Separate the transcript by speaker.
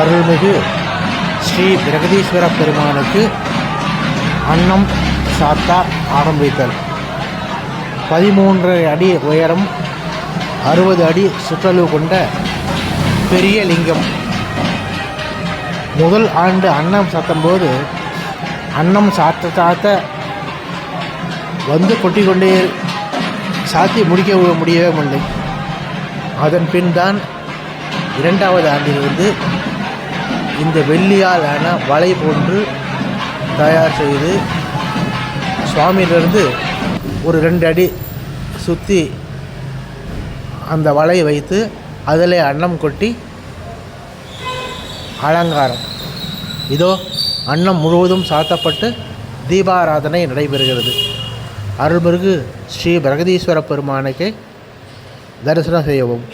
Speaker 1: அருள்மிகு ஸ்ரீ பிரகதீஸ்வர பெருமானுக்கு அன்னம் சாத்தா ஆரம்பித்தல். பதிமூன்று அடி உயரம் அறுபது அடி சுற்றளவு கொண்ட பெரிய லிங்கம். முதல் ஆண்டு அன்னம் சாத்தும்போது அன்னம் சாத்த சாத்த வந்து கொட்டி கொண்டே சாத்தி முடிக்க முடியவே இல்லை அதன் பின் தான் இரண்டாவது ஆண்டிலிருந்து இந்த வெள்ளியால் ஆன வலை போன்று தயார் செய்து சுவாமியிலிருந்து ஒரு ரெண்டு அடி சுற்றி அந்த வலையை வைத்து அதில் அன்னம் கொட்டி அலங்காரம். இதோ அன்னம் முழுவதும் சாத்தப்பட்டு தீபாராதனை நடைபெறுகிறது. அருள்மிகு ஸ்ரீ பிரகதீஸ்வர பெருமானுக்கு தரிசனம் செய்யவும்.